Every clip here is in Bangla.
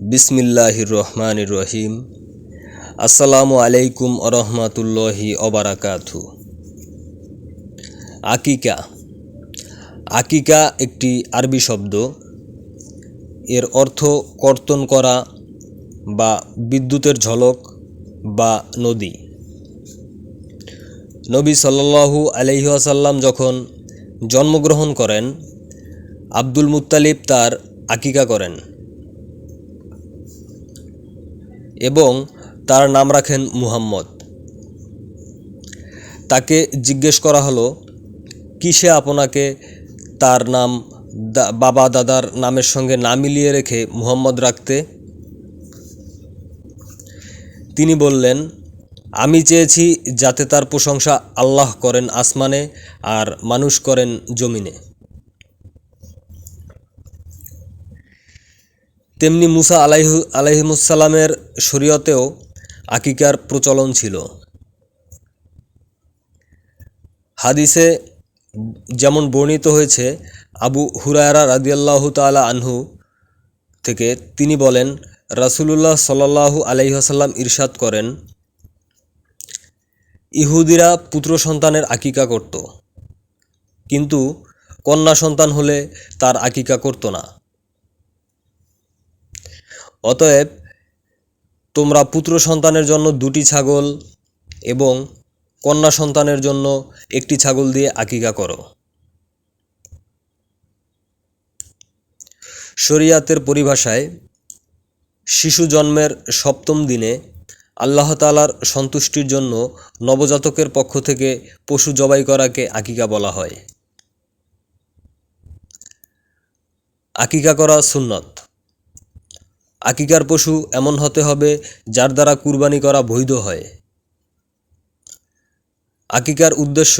বিসমিল্লাহির রহমানির রহিম। আসসালামু আলাইকুম আরহামাতুল্লাহি অবারাকাথু আকিকা। আকিকা একটি আরবি শব্দ। এর অর্থ কর্তন করা বা বিদ্যুতের ঝলক বা নদী। নবী সাল্লাল্লাহু আলাইহি আসাল্লাম যখন জন্মগ্রহণ করেন, আব্দুল মুত্তালিব তার আকিকা করেন। এবং তার নাম রাখেন মুহাম্মদ। তাকে জিজ্ঞেস করা হলো কিসে আপনাকে তার নাম বাবা দাদার নামের সঙ্গে না মিলিয়ে রেখে মুহাম্মদ রাখতে? তিনি বললেন, আমি চেয়েছি যাতে তার প্রশংসা আল্লাহ করেন আসমানে আর মানুষ করেন জমিনে। তেমনি মুসা আলাইহু আলাইহিমুসালামের শরীয়তেও আকিকার প্রচলন ছিল। হাদিসে যেমন বর্ণিত হয়েছে, আবু হুরায়রা রাদিয়াল্লাহু তাআলা আনহু থেকে তিনি বলেন, রাসূলুল্লাহ সাল্লাল্লাহু আলাইহি আসাল্লাম ইরশাদ করেন, ইহুদিরা পুত্র সন্তানের আকিকা করত, কিন্তু কন্যা সন্তান হলে তার আকিকা করত না। অতএব তোমরা পুত্র সন্তানের জন্য দুটি ছাগল এবং কন্যা সন্তানের জন্য একটি ছাগল দিয়ে আকিকা করো। শরিয়াতের পরিভাষায় শিশু জন্মের সপ্তম দিনে আল্লাহ তালার সন্তুষ্টির জন্য নবজাতকের পক্ষ থেকে পশু জবাই করাকে আকিকা বলা হয়। আকিকা করা সুন্নত। আকিকার পশু এমন হতে হবে যার দ্বারা কুরবানি করা বৈধ হয়। আকিকার উদ্দেশ্য,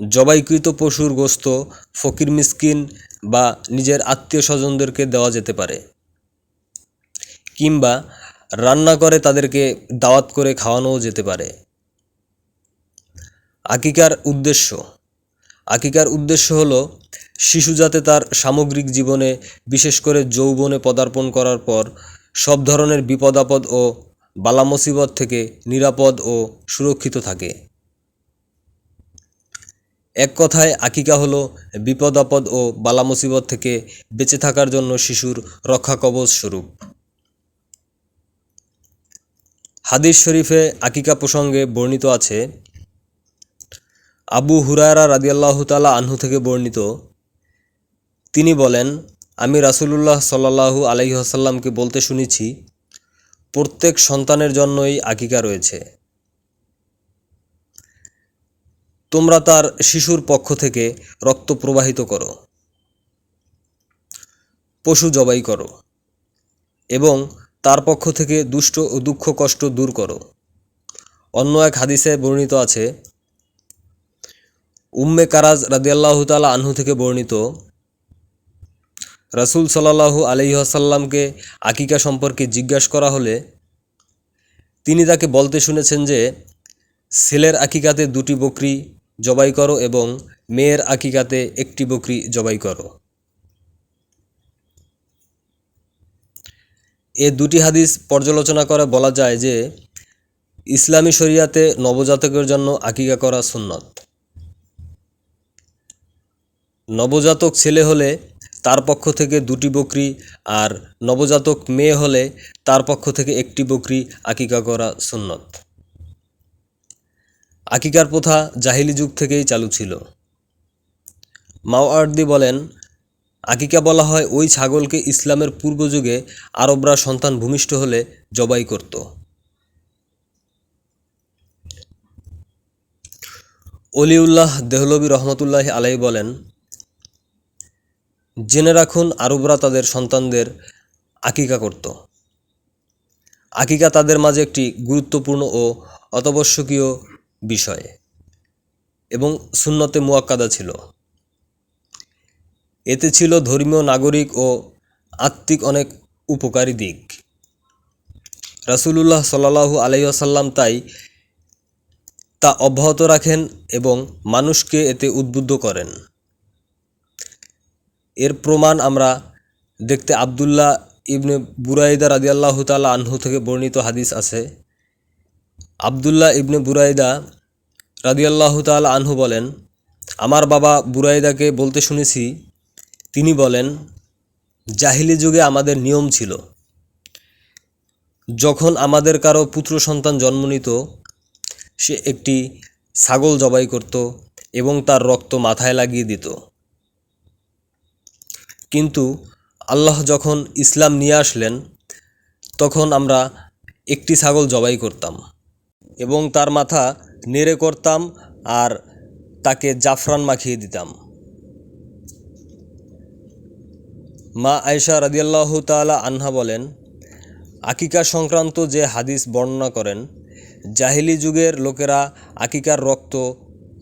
জবাইকৃত পশুর গোস্ত, ফকির মিসকিন বা নিজের আত্মীয় স্বজনদেরকে দেওয়া যেতে পারে কিংবা রান্না করে তাদেরকে দাওয়াত করে খাওয়ানোও যেতে পারে। আকিকার উদ্দেশ্য আকিকার উদ্দেশ্য হলো শিশু যাতে তার সামগ্রিক জীবনে, বিশেষ করে যৌবনে পদার্পণ করার পর, সব ধরনের বিপদ আপদ ও বালা মুসিবত থেকে নিরাপদ ও সুরক্ষিত থাকে। এক কথায়, আকিকা হলো বিপদ আপদ ও বালা মুসিবত থেকে বেঁচে থাকার জন্য শিশুর রক্ষা কবচ স্বরূপ। হাদিস শরীফে আকিকা প্রসঙ্গে বর্ণিত আছে, আবু হুরায়রা রাদিয়াল্লাহু তাআলা আনহু থেকে বর্ণিত তিনি বলেন, আমি রাসূলুল্লাহ সাল্লাল্লাহু আলাইহি আসাল্লামকে বলতে শুনেছি, প্রত্যেক সন্তানের জন্যই আকিকা রয়েছে। তোমরা তার শিশুর পক্ষ থেকে রক্ত প্রবাহিত করো, পশু জবাই করো এবং তার পক্ষ থেকে দুষ্ট ও দুঃখ কষ্ট দূর করো। অন্য এক হাদিসে বর্ণিত আছে, উম্মে কারাজ রাদিয়াল্লাহু তালা আনহু থেকে বর্ণিত রাসূল সাল্লাল্লাহু আলাইহি আসাল্লামকে আকিকা সম্পর্কে জিজ্ঞাসা করা হলে তিনি তাকে বলতে শুনেছেন যে, ছেলের আকিকাতে দুটি বকরি জবাই করো এবং মেয়ের আকিকাতে একটি বকরি জবাই করো। এ দুটি হাদিস পর্যালোচনা করে বলা যায় যে, ইসলামী শরিয়াতে নবজাতকের জন্য আকিকা করা সুন্নত। নবজাতক ছেলে হলে তার পক্ষ থেকে দুটি বকরি আর নবজাতক মেয়ে হলে তার পক্ষ থেকে একটি বকরি আকিকা করা সুন্নত। আকিকার প্রথা জাহিলি যুগ থেকেই চালু ছিল। মাওয়ার্দি বলেন, আকিকা বলা হয় ওই ছাগলকে ইসলামের পূর্বযুগে আরবরা সন্তান ভূমিষ্ঠ হলে জবাই করত। অলিউল্লাহ দেহলবী রহমতুল্লাহ আলাই বলেন জেনে রাখুন, আরবরা তাদের সন্তানদের আকিকা করত। আকিকা তাদের মাঝে একটি গুরুত্বপূর্ণ ও অত্যাবশ্যকীয় বিষয় এবং সুন্নতে মুয়াক্কাদা ছিল। এতে ছিল ধর্মীয়, নাগরিক ও আত্মিক অনেক উপকারী দিক। রাসূলুল্লাহ সাল্লাল্লাহু আলাইহি আসাল্লাম তাই তা অব্যাহত রাখেন এবং মানুষকে এতে উদ্বুদ্ধ করেন। এর প্রমাণ আমরা দেখতে আবদুল্লাহ ইবনে বুরাইদা রাদিয়াল্লাহু তাআলা আনহু থেকে বর্ণিত হাদিস আছে। আবদুল্লাহ ইবনে বুরাইদা রাদিয়াল্লাহু তাআলা আনহু বলেন, আমার বাবা বুরাইদাকে বলতে শুনেছি। তিনি বলেন, জাহিলি যুগে আমাদের নিয়ম ছিল। যখন আমাদের কারও পুত্র সন্তান জন্ম নিত, সে একটি ছাগল জবাই করত এবং তার রক্ত মাথায় লাগিয়ে দিত। কিন্তু আল্লাহ যখন ইসলাম নিয়ে আসলেন, তখন আমরা একটি ছাগল জবাই করতাম এবং তার মাথা নেড়ে করতাম আর তাকে জাফরান মাখিয়ে দিতাম। মা আয়সা রাদিয়াল্লাহু তাআলা আনহা বলেন, আকিকা সংক্রান্ত যে হাদিস বর্ণনা করেন, জাহিলি যুগের লোকেরা আকিকার রক্ত,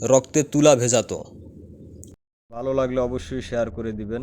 রক্তে তুলা ভেজাতো। ভালো লাগলে অবশ্যই শেয়ার করে দিবেন।